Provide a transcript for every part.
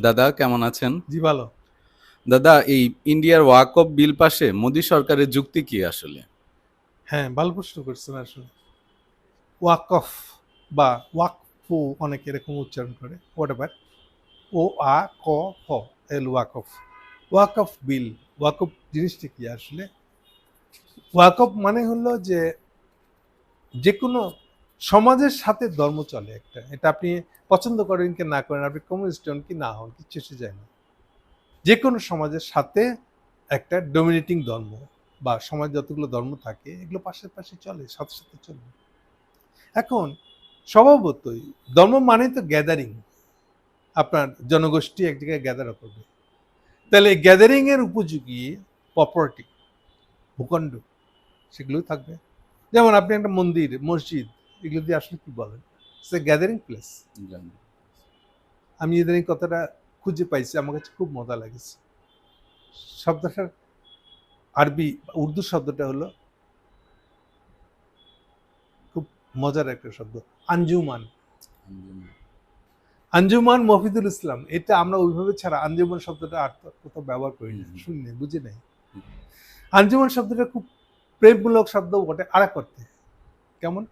দাদা কেমন আছেন? জি ভালো। দাদা এই ইন্ডিয়ার ওয়াকফ বিল পাশে মোদী সরকারের যুক্তি কি আসলে? হ্যাঁ ভালো প্রশ্ন করছেন আসলে। ওয়াকফ বা ওয়াকফু অনেকে এরকম উচ্চারণ করে হোয়াট এভার ও আ ক ফ এল ওয়াকফ ওয়াকফ বিল ওয়াকফ জিনিসটি কি আসলে? ওয়াকফ মানে হলো যে যে কোনো সমাজের সাথে ধর্ম চলে একটা। এটা আপনি পছন্দ করেন কি না করেন, আপনি কমিউনিস্ট হন কি না হন কিছু এসে যায় না। যে কোনো সমাজের সাথে একটা ডোমিনেটিং ধর্ম বা সমাজ যতগুলো ধর্ম থাকে, এগুলো পাশে পাশে চলে, সাথে সাথে চলে। এখন, স্বভাবতই ধর্ম মানে তো গ্যাদারিং আপনার জনগোষ্ঠী এক জায়গায় গ্যাদার করবে। তাহলে গ্যাদারিং এর উপযোগী প্রপার্টি ভূখণ্ড সেগুলো থাকবে। যেমন আপনি একটা মন্দির, মসজিদ এগুলো দিয়ে আসলে কি বলেন? সে গ্যাদারিং প্লেস আমি এদের এই কথাটা খুঁজে পাইছি আমার কাছে খুব মজা লাগেছে। শব্দটার আরবি উর্দু শব্দটা হলো খুব মজার একটা শব্দ আঞ্জুমান। আঞ্জুমান। মফিদুল ইসলাম এটা আমরা ওইভাবে ছাড়া আঞ্জুমান শব্দটা আর কোথাও ব্যবহার করি না। শুনি বুঝি নাই। আঞ্জুমান শব্দটা খুব প্রেমমূলক শব্দ বটে আর অর্থে কেমন?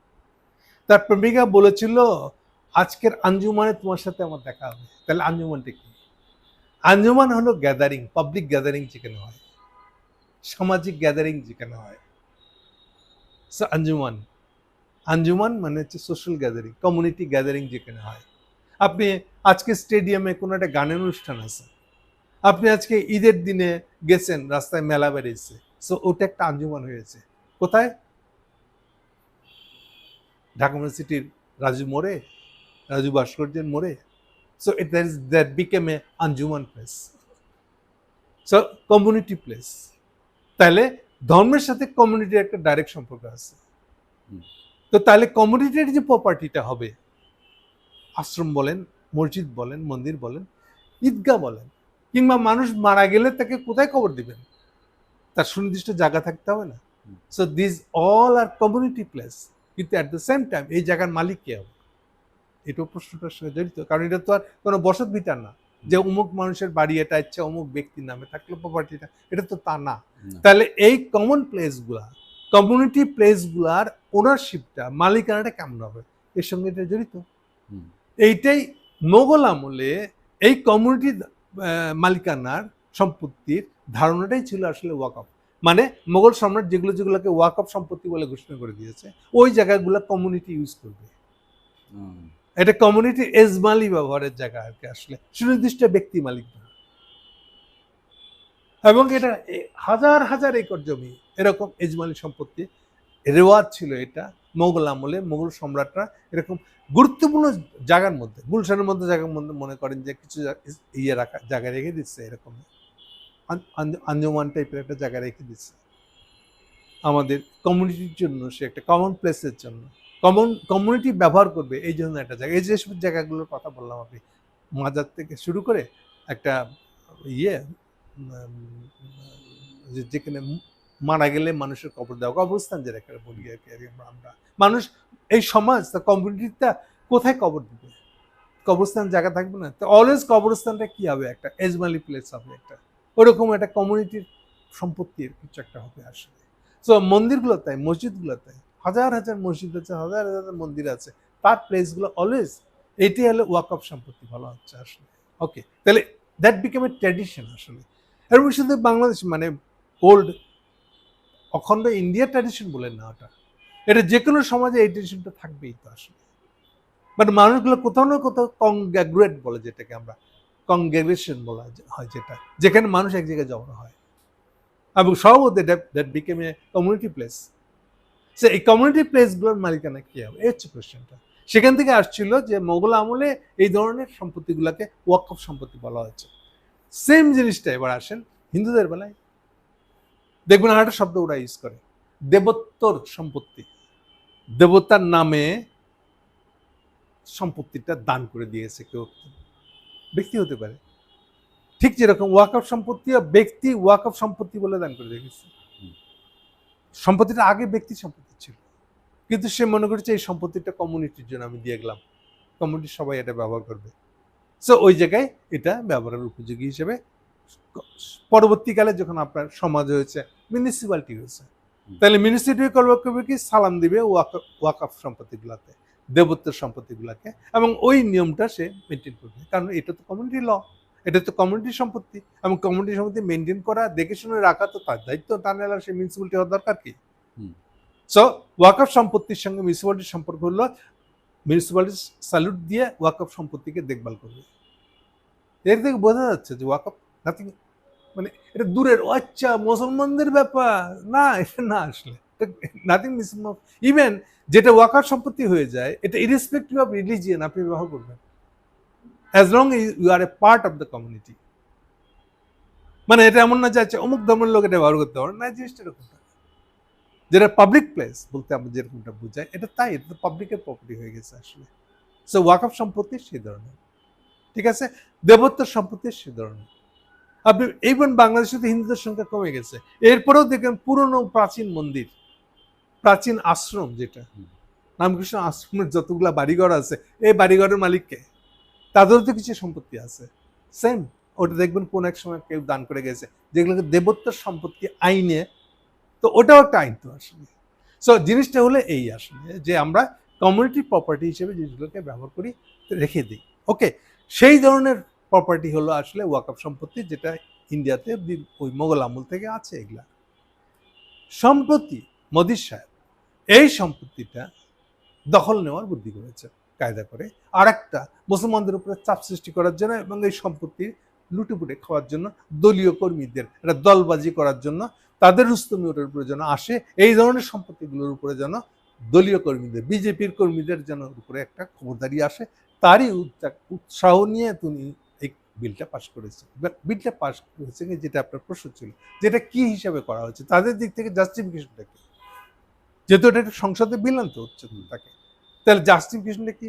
তার প্রেমিকা বলেছিল, আজকের আঞ্জুমানে তোমার সাথে আমার দেখা হবে। তাহলে আঞ্জুমানটা কি? আঞ্জুমান হলো গ্যাদারিং পাবলিক গ্যাদারিং যেখানে হয়। সামাজিক গ্যাদারিং যেখানে হয়। আঞ্জুমান। আঞ্জুমান মানে হচ্ছে সোশ্যাল গ্যাদারিং কমিউনিটি গ্যাদারিং যেখানে হয়। আপনি আজকে স্টেডিয়ামে কোনো একটা গানের অনুষ্ঠান আছে। আপনি আজকে ঈদের দিনে গেছেন, রাস্তায় মেলা বেরিয়েছে সো ওটা একটা আঞ্জুমান হয়েছে। কোথায়? ঢাকা ইউনিভার্সিটির রাজু মোড়ে রাজু ভাস্কর্যের মোড়ে। So it that is that became a Anjuman place so community place তাহলে ধর্মের সাথে কমিউনিটির একটা ডাইরেক্ট সম্পর্ক আছে। তো তাহলে কমিউনিটির যে প্রপার্টিটা হবে আশ্রম বলেন মসজিদ বলেন মন্দির বলেন ঈদগাহ বলেন কিংবা মানুষ মারা গেলে তাকে কোথায় কবর দিবেন? তার সুনির্দিষ্ট জায়গা থাকতে হবে না। So this all are community place কিন্তু অ্যাট দ্য সেম টাইম এই জায়গার মালিক কে হবে? এটাও প্রশ্নটার সঙ্গে জড়িত। কারণ এটা তো আর কোনো বসত ভিটার না। যে অমুক মানুষের বাড়ি এটা ইচ্ছা অমুক ব্যক্তির নামে থাকল প্রপার্টিটা এটা তো তা না। তাহলে এই কমন প্লেসগুলা কমিউনিটি প্লেসগুলার ওনারশিপটা মালিকানাটা কেমন হবে? এর সঙ্গে এটা জড়িত। এইটাই মোগল আমলে এই কমিউনিটি মালিকানার সম্পত্তির ধারণাটাই ছিল আসলে ওয়াকআপ মানে মোগল সম্রাট যেগুলো যেগুলোকে ওয়াকআপ সম্পত্তি বলে ঘোষণা করে দিয়েছে ওই জায়গাগুলো কমিউনিটি ইউজ করবে। এটা কমিউনিটি এজমালি ব্যবহারের জায়গা আর কি আসলে। সুনির্দিষ্ট ব্যক্তি মালিক না। এবং এটা হাজার হাজার একর জমি এরকম এজমালি সম্পত্তি রেওয়াজ ছিল এটা মোগল আমলে। মোগল সম্রাটরা এরকম গুরুত্বপূর্ণ জায়গার মধ্যে গুলশানের মধ্যে জায়গার মধ্যে মনে করেন যে কিছু ইয়ে রাখা জায়গা রেখে দিচ্ছে এরকম। আঞ্জুমান টাইপের একটা জায়গা রেখে দিচ্ছে আমাদের কমিউনিটির জন্য, সে একটা কমন প্লেসের জন্য। কমন কমিউনিটি ব্যবহার করবে এই জন্য একটা জায়গা। এই যেসব জায়গাগুলোর কথা বললাম আপনি, মাজার থেকে শুরু করে একটা ইয়ে যেখানে মারা গেলে মানুষের কবর দেওয়া, কবরস্থান যেটা একটা বলি আর কি আমরা মানুষ, এই সমাজ, তা কমিউনিটিটা কোথায় কবর দিবে? কবরস্থান জায়গা থাকবে না? তো অলওয়েজ কবরস্থানটা কি হবে? একটা এজমালি প্লেস হবে একটা। ওরকম একটা কমিউনিটির সম্পত্তির কিছু একটা হবে আসলে। সো মন্দিরগুলো তাই মসজিদগুলো তাই হাজার হাজার মসজিদ আছে, হাজার হাজার মন্দির আছে, তার প্লেসগুলো অলওয়েজ এটি হলো ওয়াকআপ সম্পত্তি বলা হচ্ছে আসলে। ওকে তাহলে দ্যাট বিকেম এ ট্র্যাডিশন আসলে। এবং শুধু বাংলাদেশ মানে ওল্ড অখণ্ড ইন্ডিয়া ট্র্যাডিশন বলেন না ওটা। এটা যে কোনো সমাজে এই ট্র্যাডিশনটা থাকবেই তো আসলে। বাট মানুষগুলো কোথাও না কোথাও কংগ্যাগ্রেট বলে যেটাকে আমরা কংগ্রেগেশন বলা হয় যেটা, যেখানে মানুষ এক জায়গায় জমা হয়। এবং সর্বত বিকেম এ কমিউনিটি প্লেস সে এই কমিউনিটি প্লেসগুলোর মালিকানা কি হবে? এই হচ্ছে কোয়েশ্চেনটা সেখান থেকে আসছিল যে মোগল আমলে এই ধরনের সম্পত্তিগুলোকে ওয়াকফ সম্পত্তি বলা হয়েছে। সেম জিনিসটা এবার আসেন হিন্দুদের বেলায়। দেখবেন আর একটা শব্দ ওরা ইউজ করে দেবত্বর সম্পত্তি। দেবতার নামে সম্পত্তিটা দান করে দিয়েছে কেউ। ব্যক্তি হতে পারে। ঠিক যেরকম ওয়াকফ সম্পত্তি ব্যক্তি ওয়াকফ সম্পত্তি বলে দান করে হুম। সম্পত্তিটা আগে ব্যক্তি সম্পত্তি ছিল। কিন্তু সে মনে করেছে এই সম্পত্তিটা কমিউনিটির জন্য আমি দিয়ে গেলাম। কমিউনিটির সবাই এটা ব্যবহার করবে। সো ওই জায়গায় এটা ব্যবহারের উপযোগী হিসেবে পরবর্তীকালে যখন আপনার সমাজ হয়েছে মিউনিসিপ্যালিটি হয়েছে। তাহলে মিউনিসিপ্যালিটি করবে কি? সালাম দিবে ওয়াক- ওয়াকফ সম্পত্তিগুলোতে। দেবত্বের সম্পত্তিগুলোকে এবং ওই নিয়মটা সে মেনটেন করবে। কারণ এটা তো কমিউনিটি ল এটা তো কমিউনিটি সম্পত্তি এবং কমিউনিটি সম্পত্তি মেনটেন করা দেখে শুনে রাখা তো তার দায়িত্ব তা নাহলে সে মিউনিসিপ্যালিটি হওয়ার দরকার কি। সো ওয়াকফ সম্পত্তির সঙ্গে মিউনিসিপ্যালিটির সম্পর্ক হলো মিউনিসিপ্যালিটি স্যালুট দিয়ে ওয়াকফ সম্পত্তিকে দেখভাল করবে। এর থেকে বোঝা যাচ্ছে যে ওয়াকফ নাথিং মানে এটা দূরের আচ্ছা মুসলমানদের ব্যাপার। না এটা না আসলে। নাথিং ইভেন যেটা ওয়াকার সম্পত্তি হয়ে যায়, এটা ইরেসপেক্টিভ অফ রিলিজিয়ান আপনি ব্যবহার করবেন। As long you are a part of the community মানে এটা এমন না যে আচ্ছা অমুক ধর্মের লোক এটা ব্যবহার করতে পারে না। জিনিসটা এরকম যেটা পাবলিক প্লেস বলতে আমরা যেরকমটা বোঝাই, এটা তাই, এটা পাবলিকের প্রপার্টি হয়ে গেছে আসলে। সো ওয়াকফ সম্পত্তি সেই ধরনের। ঠিক আছে? দেবত্বের সম্পত্তি সে ধরনের। আপনি ইভেন বাংলাদেশে তো হিন্দুদের সংখ্যা কমে গেছে। এরপরেও দেখেন পুরনো প্রাচীন মন্দির। প্রাচীন আশ্রম যেটা। রামকৃষ্ণ আশ্রমের যতগুলা বাড়িঘর আছে এই বাড়িঘরের মালিককে তাদেরও তো কিছু সম্পত্তি আছে। সেম ওটা দেখবেন কোন এক সময় কেউ দান করে গেছে যেগুলোকে দেবত্বের সম্পত্তি আইনে তো ওটাও একটা আইন তো আসলে। সো জিনিসটা হলো এই আসলে যে আমরা কমিউনিটি প্রপার্টি হিসেবে জিনিসগুলোকে ব্যবহার করি রেখে দিই। ওকে সেই ধরনের প্রপার্টি হলো আসলে ওয়াকফ সম্পত্তি যেটা ইন্ডিয়াতে ওই মোগল আমল থেকে আছে এগুলা। সম্প্রতি মোদির সাহেব এই সম্পত্তিটা দখল নেওয়ার বুদ্ধি করেছে, কায়দা করে। আর একটা মুসলমানদের উপরে চাপ সৃষ্টি করার জন্য এবং এই সম্পত্তি লুটেপুটে খাওয়ার জন্য দলীয় কর্মীদের, এটা দলবাজি করার জন্য তাদের রুস্তমি ওটার উপরে যেন আসে, এই ধরনের সম্পত্তিগুলোর উপরে যেন দলীয় কর্মীদের, বিজেপির কর্মীদের যেন উপরে একটা খবরদারি আসে, তারই উৎসাহ নিয়ে তুমি এই বিলটা পাশ করেছে বিলটা পাশ করেছে যেটা আপনার প্রশ্ন ছিল, যেটা কি হিসাবে করা হচ্ছে তাদের দিক থেকে জাস্টিফিকেশনটা কি? যেহেতু এটা একটা সংসদে বিল আনতে হচ্ছে তাকে। তাহলে জাস্টিফিকেশনটা কি?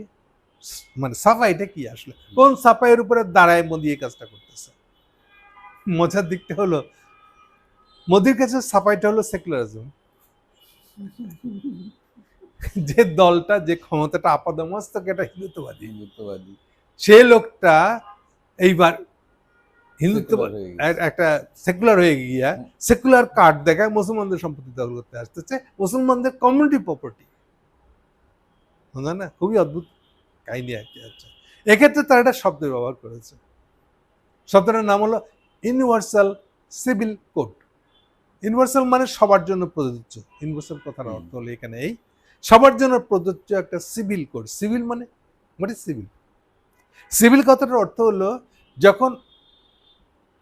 মানে সাফাইটা কি আসলে? কোন সাফাইয়ের উপরে দাঁড়ায় মোদি এই কাজটা করতেছে? মজার দিকটা হলো মোদির কাছে সাফাইটা হলো সেকুলারিজম যে দলটা যে ক্ষমতাটা আপাদমস্তক এটা হিন্দুত্ববাদী। হিন্দুত্ববাদী। সে লোকটা এইবার এক- একটা সেকুলার হয়ে গিয়া সেকুলার কার্ড দেখায় মুসলমানদের সম্পত্তি দখল করতে আসতেছে মুসলমানদের কমিউনিটি প্রপার্টি বুঝলেন না? খুবই অদ্ভুত কাহিনী আর কি আচ্ছা। এক্ষেত্রে তারা একটা শব্দ ব্যবহার করেছে। শব্দটার নাম হলো ইউনিভার্সাল সিভিল কোড ইউনিভার্সাল মানে সবার জন্য প্রযোজ্য। ইউনিভার্সাল কথার অর্থ হলো এখানে এই। সবার জন্য প্রযোজ্য একটা সিভিল কোড সিভিল মানে ইজ সিভিল সিভিল কথাটার অর্থ হলো যখন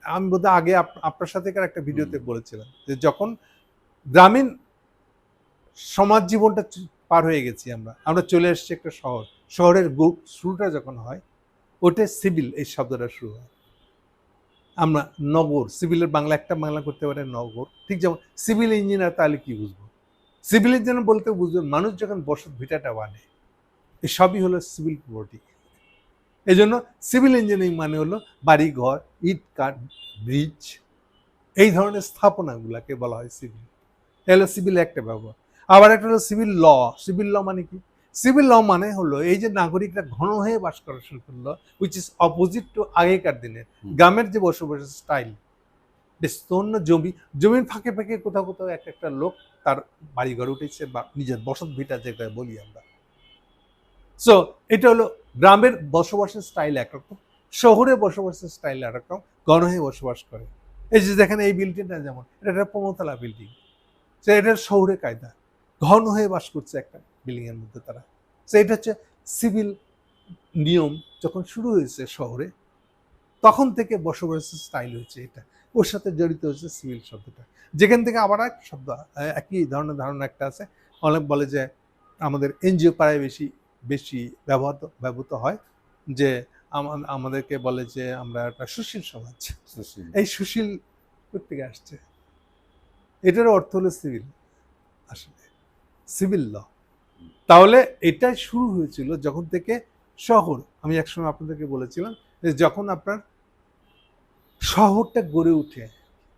আমি বোধহয় আগে আপনার সাথে একটা ভিডিওতে বলেছিলাম যে যখন গ্রামীণ সমাজ জীবনটা পার হয়ে গেছি আমরা আমরা চলে এসেছি একটা শহর। শহরের গু- শুরুটা যখন হয় ওটা সিভিল এই শব্দটা শুরু হয়। আমরা নগর সিভিলের বাংলা একটা বাংলা করতে পারে নগর। ঠিক যেমন সিভিল ইঞ্জিনিয়ার তাহলে কি বুঝব? সিভিল ইঞ্জিনিয়ার বলতে বুঝব মানুষ যখন বসত ভিটাটা বানে এই সবই হলো সিভিল প্রপার্টি। এই জন্য সিভিল ইঞ্জিনিয়ারিং মানে হলো বাড়ি ঘর ইট কাঠ ব্রিজ এই ধরনের স্থাপনাগুলোকে বলা হয় সিভিল। এলো সিভিল একটা ব্যবহার। আবার একটা হলো সিভিল ল। সিভিল ল মানে কি? সিভিল ল মানে হলো এই যে নাগরিকরা ঘন হয়ে বাস করা শুরু করল উইচ ইজ অপোজিট টু আগেকার দিনের গ্রামের যে বসবাসের স্টাইল বিস্তীর্ণ জমি জমির ফাঁকে ফাঁকে কোথাও কোথাও এক একটা লোক তার বাড়ি ঘর উঠেছে বা নিজের বসত ভিটা যেটা বলি আমরা। সো এটা হলো গ্রামের বসবাসের স্টাইল একরকম, শহরে বসবাসের স্টাইল একরকম হয়ে বসবাস করে। এই যে দেখেন এই বিল্ডিংটা যেমন, এটা একটা পমতলা বিল্ডিং সে এটা শহরে কায়দা। ঘন হয়ে বাস করছে একটা বিল্ডিং এর মধ্যে তারা। সে এটা হচ্ছে সিভিল নিয়ম যখন শুরু হয়েছে শহরে, তখন থেকে বসবাসের স্টাইল হয়েছে এটা। ওর সাথে জড়িত হয়েছে সিভিল শব্দটা। যেখান থেকে আবার এক শব্দ একই ধরনের ধারণা একটা আছে। অনেক বলে যে আমাদের এনজিও পাড়ায় বেশি বেশি ব্যবহৃত ব্যবহৃত হয় যে আমাদেরকে বলে যে আমরা একটা সুশীল সমাজ। এই সুশীল থেকে আসছে? এটার অর্থ হলো সিভিল। আসলে সিভিল ল। তাহলে এটা শুরু হয়েছিল যখন থেকে শহর আমি একসময় আপনাদেরকে বলেছিলাম যে যখন আপনার শহরটা গড়ে উঠে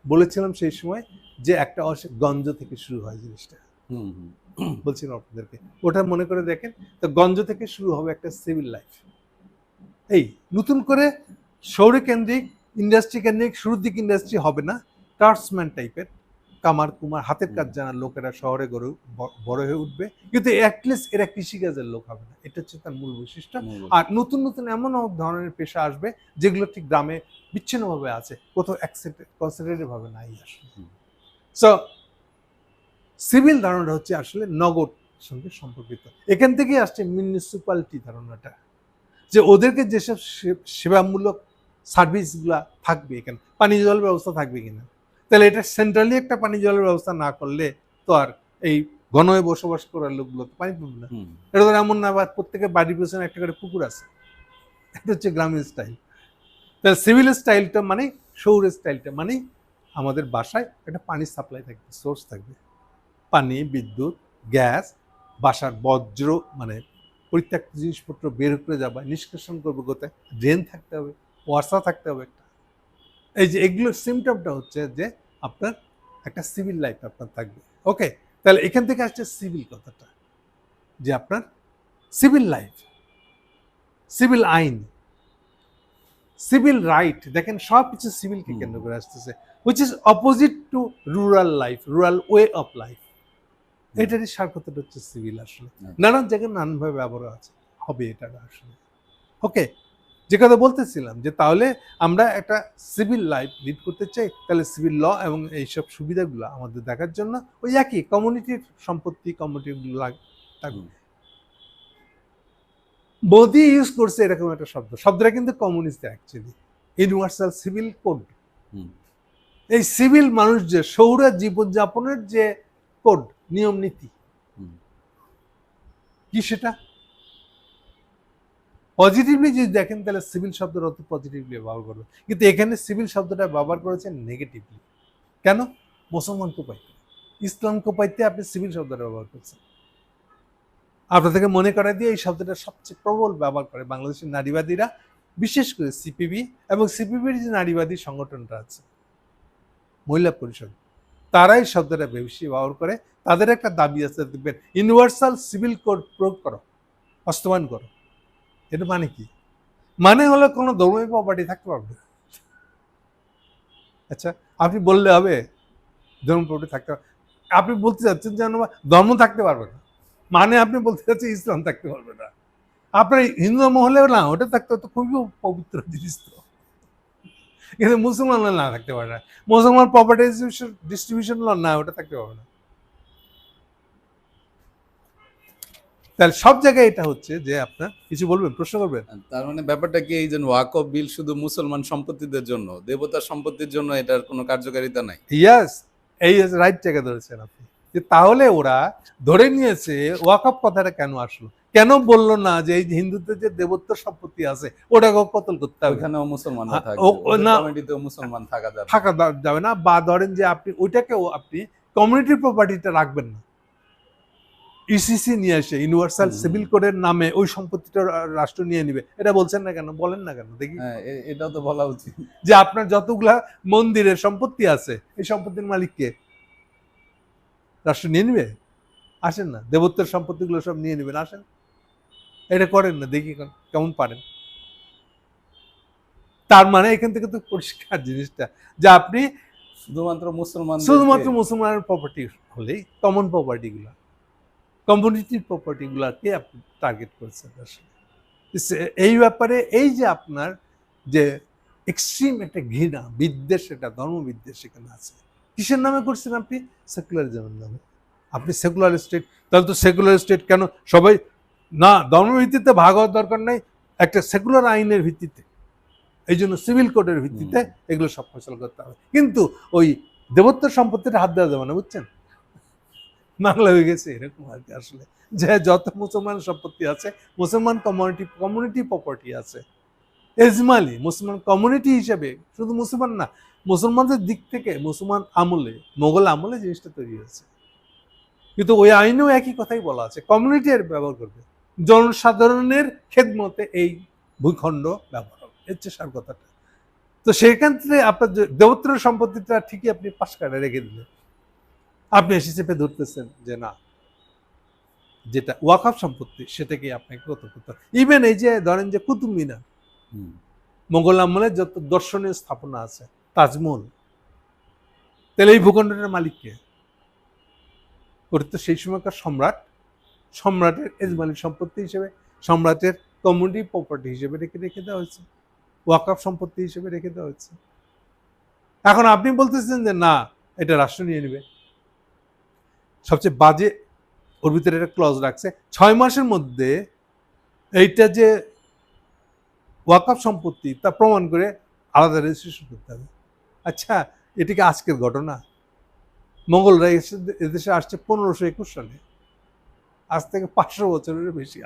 বলেছিলাম সেই সময় যে একটা গঞ্জ থেকে শুরু হয় জিনিসটা। হুম, হুম। বলছিলাম আপনাদেরকে। ওটা মনে করে দেখেন তো গঞ্জ থেকে শুরু হবে একটা সিভিল লাইফ এই নতুন করে শহরে কেন্দ্রিক ইন্ডাস্ট্রি কেন্দ্রিক শুরুর দিক ইন্ডাস্ট্রি হবে না ক্রাফটসম্যান টাইপের কামার কুমার হাতের কাজ জানা লোকেরা শহরে গড়ে বড় হয়ে উঠবে। কিন্তু অ্যাটলিস্ট এরা কৃষিকাজের লোক হবে না। এটা হচ্ছে তার মূল বৈশিষ্ট্য। আর নতুন নতুন এমন ধরনের পেশা আসবে যেগুলো ঠিক গ্রামে বিচ্ছিন্নভাবে আছে। কোথাও কনসেন্ট্রেটেড ভাবে নাই আসলে। হুম। সো সিভিল ধারণাটা হচ্ছে আসলে নগর সঙ্গে সম্পর্কিত। এখান থেকেই আসছে মিউনিসিপ্যালিটি ধারণাটা। যে ওদেরকে যেসব সেবামূলক সার্ভিসগুলা থাকবে এখানে পানি জল ব্যবস্থা থাকবে কিনা? তাহলে এটা সেন্ট্রালি একটা পানি জলের ব্যবস্থা না করলে তো আর এই ঘনয়ে বসবাস করার লোকগুলো তো পানি পাবে না। এটা তো এমন না বা প্রত্যেকের বাড়ির পেছনে একটা করে পুকুর আছে। এটা হচ্ছে গ্রামীণ স্টাইল তাহলে সিভিল স্টাইলটা মানে শহুরের স্টাইলটা মানে আমাদের বাসায় একটা পানির সাপ্লাই থাকবে সোর্স থাকবে। পানি বিদ্যুৎ গ্যাস বাসার বজ্র মানে পরিত্যক্ত জিনিসপত্র বের করে যাবা নিষ্কাশন করবে কোথায়? ড্রেন থাকতে হবে ওয়াসা থাকতে হবে একটা। এই যে এগুলোর সিমটমটা হচ্ছে যে আপনার একটা সিভিল লাইফ আপনার থাকবে। ওকে তাহলে এখান থেকে আসছে সিভিল কথাটা। যে আপনার সিভিল লাইফ সিভিল আইন সিভিল রাইট দেখেন সব কিছু সিভিলকে। কেন্দ্র করে আসতেছে। Which is opposite to rural life rural way of life এটারই সার হচ্ছে সিভিল আসলে। আচ্ছা। নানান জায়গায় নানানভাবে ব্যবহার আছে হবে এটা আসলে। ওকে যে কথা বলতেছিলাম যে তাহলে আমরা একটা সিভিল লাইফ লিড করতে চাই তাহলে সিভিল ল এবং এইসব সুবিধাগুলো আমাদের দেখার জন্য ওই একই কমিউনিটির সম্পত্তি কমিউনিটিগুলো হুম। মোদি ইউজ করছে এরকম একটা শব্দ। শব্দটা কিন্তু communist actually universal civil code. এই সিভিল মানুষ যে সৌর জীবনযাপনের যে কোড নিয়ম নীতি। কি সেটা? পজিটিভলি যদি দেখেন তাহলে সিভিল শব্দের অর্থ পজিটিভলি ব্যবহার করবে কিন্তু এখানে সিভিল শব্দটা ব্যবহার করেছেন নেগেটিভলি কেন? মুসলমান কোপাইতে। ইসলাম কোপাইতে আপনি সিভিল শব্দটা ব্যবহার করছেন। আপনাদেরকে মনে করা দিয়ে এই শব্দটা সবচেয়ে প্রবল ব্যবহার করে বাংলাদেশের নারীবাদীরা বিশেষ করে সিপিবি এবং সিপিবির যে নারীবাদী সংগঠনটা আছে মহিলা পরিষদ। তারাই শব্দটা বেশি ব্যবহার করে, তাদের একটা দাবি আছে, দেখবেন ইউনিভার্সাল সিভিল কোড প্রয়োগ করো বাস্তবায়ন করো। এটা মানে কি? মানে হলো কোনো ধর্মীয় প্রপার্টি থাকতে পারবে। আচ্ছা আপনি বললে হবে, ধর্ম প্রপার্টি থাকতে আপনি বলতে চাচ্ছেন যেন ধর্ম থাকতে পারবে না। মানে আপনি বলতে চাচ্ছেন ইসলাম থাকতে পারবে না। আপনার হিন্দু মহলেও না, ওটা থাকতে তো খুবই পবিত্র জিনিস তো। কিন্তু মুসলমানরা না থাকতে পারে না। মুসলমান প্রপার্টি ডিস্ট্রিবিউশন ল না ওটা থাকতে পারবে না। তাহলে সব জায়গায় এটা হচ্ছে যে আপনার কিছু বলবেন প্রশ্ন করবেন? তার মানে ব্যাপারটা কি এই যে ওয়াকফ বিল শুধু মুসলমান সম্পত্তিদের জন্য দেবতার সম্পত্তির জন্য এটার কোনো কার্যকারিতা নাই? ইয়াস এই রাইট জায়গা ধরেছেন আপনি। যে তাহলে ওরা ধরে নিয়েছে ওয়াকফ কথাটা কেন আসলো? কেন বলল না যে এই হিন্দুদের যে দেবত্ব সম্পত্তি আছে ওটাকেও কতল করতে হবে? ওইখানেও মুসলমানরা আ- থাকবে। ও- ও না- কমিটিতেও মুসলমান থাকা যাবে। থাকা যাবে না বা ধরেন যে আপনি ওইটাকেও আপনি কমিউনিটি প্রপার্টিটা রাখবেন না। ইসিসি নিয়ে আসে ইউনিভার্সাল সিভিল কোডের নামে ওই সম্পত্তিটা রাষ্ট্র নিয়ে নিবে। এটা বলছেন না কেন? বলেন না কেন? দেখি। হ্যাঁ এটাও তো বলা উচিত। যে আপনার যতগুলা মন্দিরের সম্পত্তি আছে এই সম্পত্তির মালিক কে? রাষ্ট্র নিয়ে নিবে? আসেন না। দেবত্বের সম্পত্তিগুলো সব নিয়ে নেবেন। আসেন। এটা করেন না দেখি কেমন পারেন। তার মানে এখান থেকে তো পরিষ্কার জিনিসটা যে আপনি শুধুমাত্র মুসলমান শুধুমাত্র মুসলমানের প্রপার্টি হলেই কমন প্রপার্টিগুলো কমিউনিটি প্রপার্টিগুলোকে আপনি টার্গেট করছেন আসলে। এই ব্যাপারে এই যে আপনার যে এক্সট্রিম একটা ঘৃণা বিদ্বেষ একটা ধর্মবিদ্বেষ এখানে আছে কিসের নামে করছেন আপনি? সেকুলারিজমের নামে। আপনি সেকুলার স্টেট তাহলে তো সেকুলার স্টেট কেন? সবাই না ধর্মভিত্তিতে ভাগ হওয়ার দরকার নেই একটা সেকুলার আইনের ভিত্তিতে। এই জন্য সিভিল কোডের ভিত্তিতে এগুলো সব ফসল করতে হবে। কিন্তু ওই দেবত্ব সম্পত্তিটা হাত দেওয়া যাবে না বুঝছেন? বাংলা হয়ে গেছে এরকম আর কি আসলে। যে যত মুসলমান সম্পত্তি আছে মুসলমান কমিউনিটি কমিউনিটি প্রপার্টি আছে। এজমালি মুসলমান কমিউনিটি হিসেবে শুধু মুসলমান না মুসলমানদের দিক থেকে মুসলমান আমলে মোগল আমলে জিনিসটা তৈরি হয়েছে। কিন্তু ওই আইনেও একই কথাই বলা আছে কমিউনিটি এর ব্যবহার করবে। জনসাধারণের খেদমতে এই ভূখণ্ড ব্যবহার হবে। এর সার কথাটা। তো সেখান থেকে আপনার দেবত্র সম্পত্তিটা ঠিকই আপনি পাশ কাটে রেখে দিলেন। আপনি এসে চেপে ধরতেছেন যে না যেটা ওয়াকফ সম্পত্তি সেটাকে আপনাকে কত করতে ইভেন এই যে ধরেন যে কুতুব মিনার মোগল আমলে যত দর্শনীয় স্থাপনা আছে তাজমহল তাহলে এই ভূখণ্ডের মালিক কে ওর তো সেই সময়কার সম্রাট সম্রাটের এজমালি সম্পত্তি হিসেবে, সম্রাটের কমিউনিটি প্রপার্টি হিসেবে রেখে রেখে দেওয়া হয়েছে। ওয়াকআপ সম্পত্তি হিসেবে রেখে দেওয়া হয়েছে। এখন আপনি বলতেছেন যে, না, এটা রাষ্ট্র নিয়ে নেবে। সবচেয়ে বাজে, ওর ভিতরে একটা ক্লজ রাখছে, ছয় মাসের মধ্যে এইটা যে ওয়াকআপ সম্পত্তি, তা প্রমাণ করে আলাদা রেজিস্ট্রেশন করতে হবে। আচ্ছা এটি কি আজকের ঘটনা? মোগলরা এসে, এদেশে আসছে পনেরোশো একুশ সালে। আজ থেকে পাঁচশো বছরের বেশি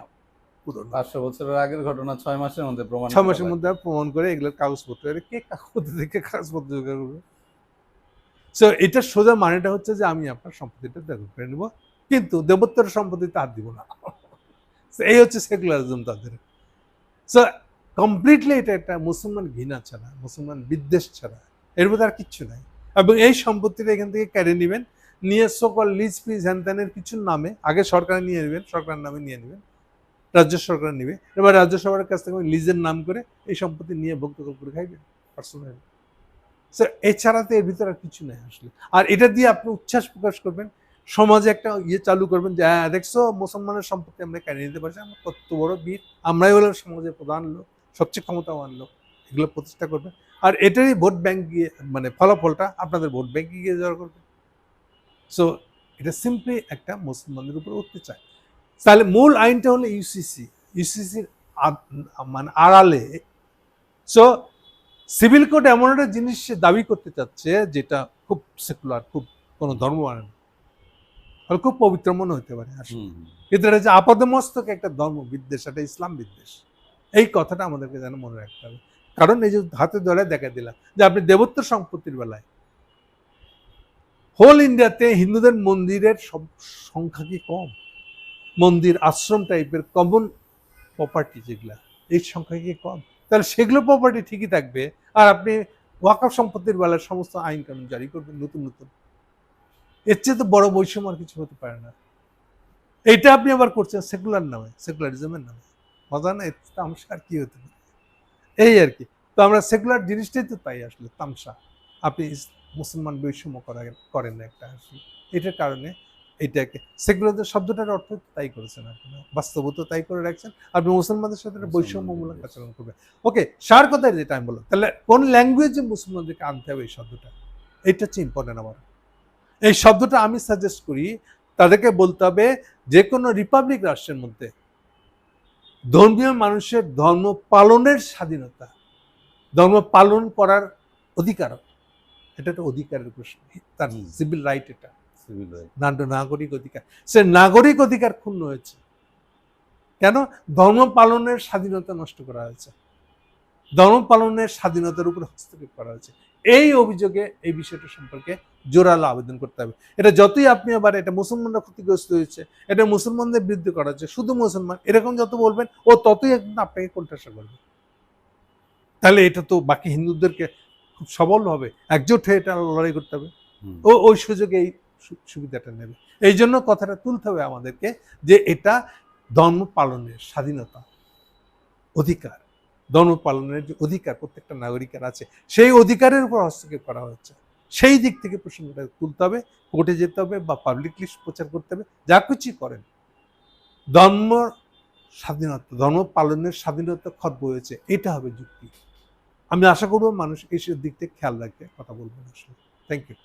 পুরনো পাঁচশো বছরের আগের ঘটনা ছয় মাসের মধ্যে প্রমাণ ছ মাসের মধ্যে প্রমাণ করে এগুলোর কাগজপত্র। কে কাগজ থেকে কাগজপত্র জোগাড় করবে? সো এটা সোজা মানেটা হচ্ছে যে আমি আপনার সম্পত্তিটা দখল করে নেব। কিন্তু দেবোত্তর সম্পত্তি তার দিব না। এই হচ্ছে সেকুলারিজম তাদের। সো কমপ্লিটলি এটা একটা মুসলমান ঘৃণা ছাড়া মুসলমান বিদ্বেষ ছাড়া এর মধ্যে আর কিচ্ছু নাই। এবং এই সম্পত্তিটা এখান থেকে কেড়ে নেবেন। নিয়ে সকল লিজ ফিজ হ্যান ত্যানের কিছুর নামে, আগে সরকার নিয়ে নেবেন, সরকারের নামে নিয়ে নেবেন, রাজ্য সরকার নেবে। এবার রাজ্য সরকারের কাছ থেকে লিজের নাম করে এই সম্পত্তি নিয়ে ভোক্ত করে খাইবেন পার্সোনালি স্যার এছাড়া তো এর ভিতরে আর কিছু নেই আসলে। আর এটা দিয়ে আপনি উচ্ছ্বাস প্রকাশ করবেন, সমাজে একটা ইয়ে চালু করবেন যে হ্যাঁ দেখছ, মুসলমানের সম্পত্তি আমরা কেড়ে নিতে পারছি, আমরা কত বড় বীর, আমরাই হলো সমাজের প্রধান লোক, সবচেয়ে ক্ষমতাবান লোক। এগুলো প্রতিষ্ঠা করবেন। আর এটারই ভোট ব্যাংক গিয়ে মানে ফলাফলটা আপনাদের ভোট ব্যাংকে গিয়ে যাওয়া করবে সো এটা সিম্পলি একটা মুসলমানদের উপর অত্যাচার। তাহলে মূল আইনটা হলো ইউসিসি ইউসিসির মানে আড়ালে। সো সিভিল কোড এমন একটা জিনিস সে দাবি করতে চাচ্ছে যেটা খুব সেকুলার খুব কোনো ধর্ম মানে না। খুব পবিত্র মনে হতে পারে আসলে। কিন্তু এটা হচ্ছে আপাদমস্তক একটা ধর্ম বিদ্বেষ একটা ইসলাম বিদ্বেষ। এই কথাটা আমাদেরকে যেন মনে রাখতে হবে। কারণ এই যে হাতে ধরে দেখা দিলাম যে আপনি দেবত্ব সম্পত্তির বেলায় হোল ইন্ডিয়াতে হিন্দুদের মন্দিরের সংখ্যা কি কম? মন্দির আশ্রম টাইপের কমন প্রপার্টি যেগুলা এই সংখ্যা কি কম? তাহলে সেগুলো প্রপার্টি ঠিকই থাকবে। আর আপনি ওয়াকফ সম্পত্তির বেলায় সমস্ত আইন কানুন জারি করবেন নতুন নতুন। এর চেয়ে তো বড় বৈষম্য আর কিছু হতে পারে না। এইটা আপনি আবার করছেন সেকুলার নামে সেকুলারিজমের নামে। মজা না তামসা আর কি হতে পারে? এই আর কি। তো আমরা সেকুলার জিনিসটাই তো তাই আসলে, তামসা। আপনি মুসলমান বৈষম্য করা করেন না একটা আসলে এটার কারণে এটাকে সেকুলার শব্দটার অর্থ তাই করেছেন আপনি বাস্তবত তাই করে রাখছেন। আপনি মুসলমানদের সাথে একটা বৈষম্যমূলক আচরণ করবেন। ওকে সার কথাই যেটা আমি বললাম তাহলে কোন ল্যাঙ্গুয়েজে মুসলমানদেরকে আনতে হবে এই শব্দটা? এটা হচ্ছে ইম্পর্টেন্ট আমার। এই শব্দটা আমি সাজেস্ট করি তাদেরকে বলতে হবে যে কোনো রিপাবলিক রাষ্ট্রের মধ্যে ধর্মীয় মানুষের ধর্ম পালনের স্বাধীনতা ধর্ম পালন করার অধিকার এটা একটা অধিকারের প্রশ্ন। তার সিভিল রাইট এটা। নাগরিক অধিকার। সে নাগরিক অধিকার ক্ষুণ্ণ হয়েছে। কেন? ধর্ম পালনের স্বাধীনতা নষ্ট করা হয়েছে। ধর্ম পালনের স্বাধীনতার উপর হস্তক্ষেপ করা হয়েছে। এই অভিযোগে এই বিষয়টা সম্পর্কে জোরালো আবেদন করতে হবে। এটা যতই আপনি আবার এটা মুসলমানরা ক্ষতিগ্রস্ত হয়েছে এটা মুসলমানদের বিরুদ্ধে করা হচ্ছে শুধু মুসলমান এরকম যত বলবেন ও ততই একদিন আপনাকে কোণঠাসা করবে। তাহলে এটা তো বাকি হিন্দুদেরকে খুব সবল হবে একজোট হয়ে এটা লড়াই করতে হবে। ও ওই সুযোগে এই সুবিধাটা নেবে। এই জন্য কথাটা তুলতে হবে আমাদেরকে যে এটা ধর্ম পালনের স্বাধীনতা অধিকার। ধর্ম পালনের যে অধিকার প্রত্যেকটা নাগরিকের আছে সেই অধিকারের উপর হস্তক্ষেপ করা হচ্ছে। সেই দিক থেকে প্রসঙ্গটা তুলতে হবে কোর্টে যেতে হবে বা পাবলিকলি প্রচার করতে হবে যা কিছুই করেন। ধর্ম স্বাধীনতা ধর্ম পালনের স্বাধীনতা খর্ব হয়েছে এটা হবে যুক্তি। আমি আশা করব মানুষ এসের দিক থেকে খেয়াল রাখবে কথা বলবেন আসলে। Thank you